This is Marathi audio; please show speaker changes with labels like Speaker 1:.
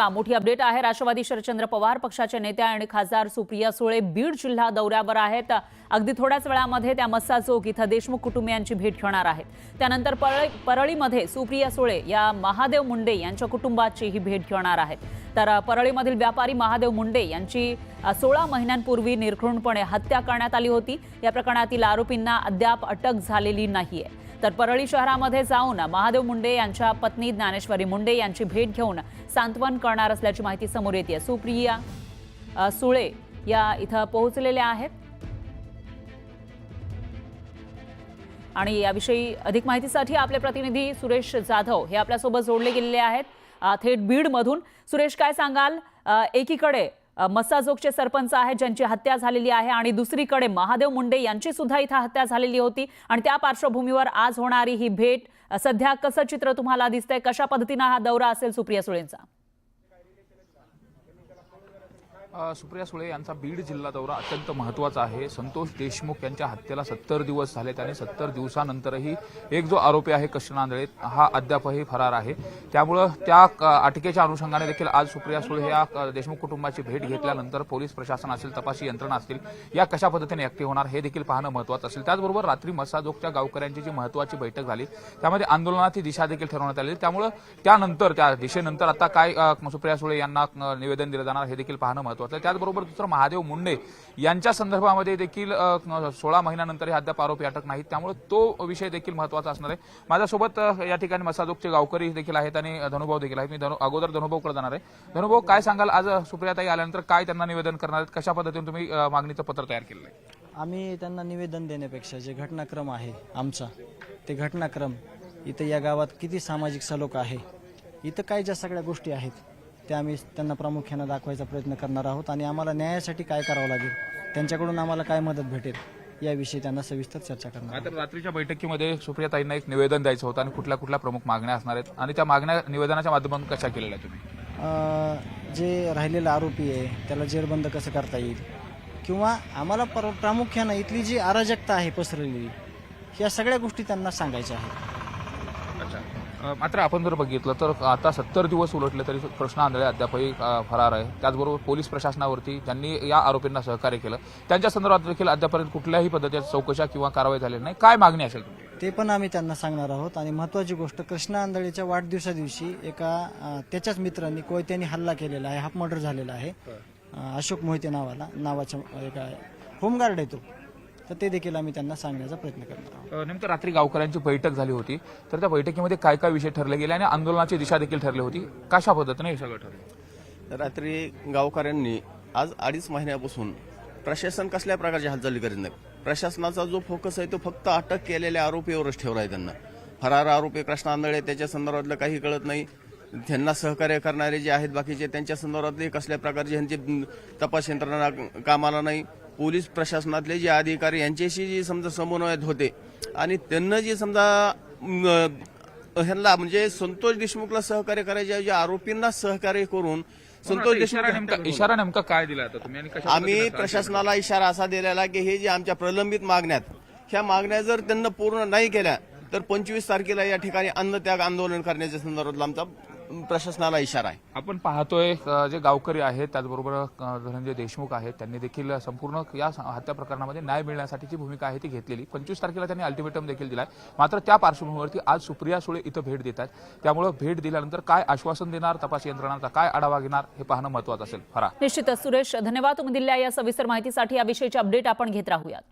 Speaker 1: का? मोठी अपडेट आहे. राष्ट्रवादी शरदचंद्र पवार पक्षाच्या नेत्या आणि खासदार सुप्रिया सुळे बीड जिल्हा दौऱ्यावर आहेत. अगदी थोड्याच वेळामध्ये त्या मस्सा चौक इथं देशमुख कुटुंबियांची भेट घेणार आहेत. त्यानंतर परळी परळीमध्ये सुप्रिया सुळे या महादेव मुंडे यांच्या कुटुंबाचीही भेट घेणार आहेत. तर परळीमधील व्यापारी महादेव मुंडे यांची सोळा महिन्यांपूर्वी निर्घृणपणे हत्या करण्यात आली होती. या प्रकरणातील आरोपींना अद्याप अटक झालेली नाहीये. तर परळी शहरामध्ये जाऊन महादेव मुंडे यांच्या पत्नी ज्ञानेश्वरी मुंडे यांची भेट घेऊन सांत्वन करणार असल्याची माहिती समोर येते सुप्रिया सुळे या इथं पोहोचलेल्या आहेत. आणि याविषयी अधिक माहितीसाठी आपले प्रतिनिधी सुरेश जाधव हे आपल्यासोबत जोडले गेलेले आहेत. थेट बीडमधून. सुरेश काय सांगाल? एकीकडे मसाजोगचे सरपंच आहेत ज्यांची हत्या झालेली आहे आणि दुसरीकडे महादेव मुंडे यांची सुद्धा इथं हत्या झालेली होती आणि त्या पार्श्वभूमीवर आज होणारी ही भेट. सध्या कसं चित्र तुम्हाला दिसतंय? कशा पद्धतीनं हा दौरा असेल सुप्रिया सुळेंचा?
Speaker 2: सुप्रिया सुळे यांचा बीड जिल्हा दौरा अत्यंत महत्त्वाचा आहे. संतोष देशमुख यांच्या हत्येला सत्तर दिवस झाले. त्याने सत्तर दिवसानंतरही एक जो आरोपी आहे कृष्ण नांदळे हा अद्यापही फरार आहे. त्यामुळं त्या अटकेच्या अनुषंगाने देखील आज सुप्रिया सुळे या देशमुख कुटुंबाची भेट घेतल्यानंतर पोलीस प्रशासन असेल तपासी यंत्रणा असतील या कशा पद्धतीने ऍक्टिव्ह होणार हे देखील पाहणं महत्त्वाचं असेल. त्याचबरोबर रात्री मसाजोगच्या गावकऱ्यांची जी महत्त्वाची बैठक झाली त्यामध्ये आंदोलनाची दिशा देखील ठरवण्यात आली. त्यामुळं त्यानंतर त्या दिशेनंतर आता काय सुप्रिया सुळे यांना निवेदन दिलं जाणार हे देखील पाहणं महत्त्वाचं आहे त्याचबरोबर दुसरं महादेव मुंडे यांच्या संदर्भामध्ये देखील सोळा महिन्यानंतर अद्याप आरोपी अटक नाहीत. त्यामुळे तो विषय देखील महत्त्वाचा असणार आहे. माझ्यासोबत या ठिकाणी मसाजोगचे गावकरी देखील आहेत आणि धनुभाऊ देखील आहेत. मी धनु अगोदर धनुभाऊकडे जाणार आहे. धनुभाऊ काय सांगाल? आज सुप्रियाताई आल्यानंतर काय त्यांना निवेदन करणार आहेत? कशा पद्धतीने तुम्ही मागणीचं पत्र तयार केलेलं आहे?
Speaker 3: आम्ही त्यांना निवेदन देण्यापेक्षा जे घटनाक्रम आहे आमचा ते घटनाक्रम इथं या गावात किती सामाजिक सलोख आहे इथं काय ज्या सगळ्या गोष्टी आहेत त्या आम्ही त्यांना प्रामुख्यानं दाखवायचा प्रयत्न करणार आहोत आणि आम्हाला न्यायासाठी काय करावं लागेल त्यांच्याकडून आम्हाला काय मदत भेटेल याविषयी त्यांना सविस्तर चर्चा करणार.
Speaker 2: आता रात्रीच्या बैठकीमध्ये सुप्रियाताईंना एक निवेदन द्यायचं होतं आणि कुठल्या कुठल्या प्रमुख मागण्या असणार आहेत आणि त्या मागण्या निवेदनाच्या माध्यमातून कशा केलेल्या तुम्ही?
Speaker 3: जे राहिलेला आरोपी आहे त्याला जेरबंद कसं करता येईल? किंवा आम्हाला पर प्रामुख्यानं इथली जी अराजकता आहे पसरलेली या सगळ्या गोष्टी त्यांना सांगायच्या आहेत.
Speaker 2: मात्र आपण जर बघितलं तर आता सत्तर दिवस उलटले तरी कृष्णा आंधळे अद्यापही फरार आहे. त्याचबरोबर पोलीस प्रशासनावरती ज्यांनी या आरोपींना सहकार्य केलं त्यांच्या संदर्भात देखील अद्यापर्यंत कुठल्याही पद्धतीच्या चौकशा किंवा कारवाई झालेली नाही. काय मागणी असेल
Speaker 3: ते पण आम्ही त्यांना सांगणार आहोत. आणि महत्वाची गोष्ट कृष्णा आंधळीच्या वाढदिवसा दिवशी एका त्याच्याच मित्रांनी कोयत्यानी हल्ला केलेला आहे हाफ मर्डर झालेला आहे. अशोक मोहिते नावाला नावाच्या एका होमगार्ड आहे तो. तर ते देखील आम्ही त्यांना सांगण्याचा प्रयत्न करणार आहोत.
Speaker 2: नेमकं रात्री गावकऱ्यांची बैठक झाली होती. तर त्या बैठकीमध्ये काय काय विषय ठरले गेले आणि आंदोलनाची दिशा देखील ठरली होती. कशा पद्धतीने हे सगळं ठरलं?
Speaker 4: रात्री गावकऱ्यांनी आज अडीच महिन्यापासून प्रशासन कसल्या प्रकारची हालचाली करीत नाही प्रशासनाचा जो फोकस आहे तो फक्त अटक केलेल्या आरोपीवरच ठेवला आहे त्यांना. फरार आरोपी कृष्ण आंधळे त्याच्या संदर्भातलं काही कळत नाही. त्यांना सहकार्य करणारे जे आहेत बाकीचे त्यांच्या संदर्भातले कसल्या प्रकारचे ह्यांचे तपास यंत्रणा कामाला नाही. पोलीस प्रशासनातले जे अधिकारी यांच्याशी जे समजा समन्वयात होते आणि त्यांना जे समजा ह्यांना म्हणजे संतोष देशमुखला सहकार्य करायच्या ऐवजी आरोपींना सहकार्य करून संतोष देशमुख
Speaker 2: इशारा नेमका इशारा नेमका काय दिला तुम्ही
Speaker 4: आम्ही प्रशासनाला इशारा असा दिलेला की हे जे आमच्या प्रलंबित मागण्यात ह्या मागण्या जर त्यांना पूर्ण नाही केल्या तर पंचवीस तारखेला या ठिकाणी अन्नत्याग आंदोलन करण्याच्या संदर्भातला आमचा प्रशासनाला इशारा आहे.
Speaker 2: आपण पाहतोय जे गावकरी आहेत त्याचबरोबर धनंजय देशमुख आहेत त्यांनी देखील संपूर्ण या हत्या प्रकरणामध्ये न्याय मिळण्यासाठीची भूमिका आहे ती घेतलेली. पंचवीस तारखेला त्यांनी अल्टिमेटम देखील दिलाय. मात्र त्या पार्श्वभूमीवरती आज सुप्रिया सुळे इथं भेट देत आहेत. त्यामुळे भेट दिल्यानंतर काय आश्वासन देणार तपास यंत्रणांचा काय आढावा घेणार हे पाहणं महत्वाचं असेल. फरा
Speaker 1: निश्चितच सुरेश धन्यवाद. तुम्ही दिलेल्या या सविस्तर माहितीसाठी याविषयीचे अपडेट आपण घेत राहूयात.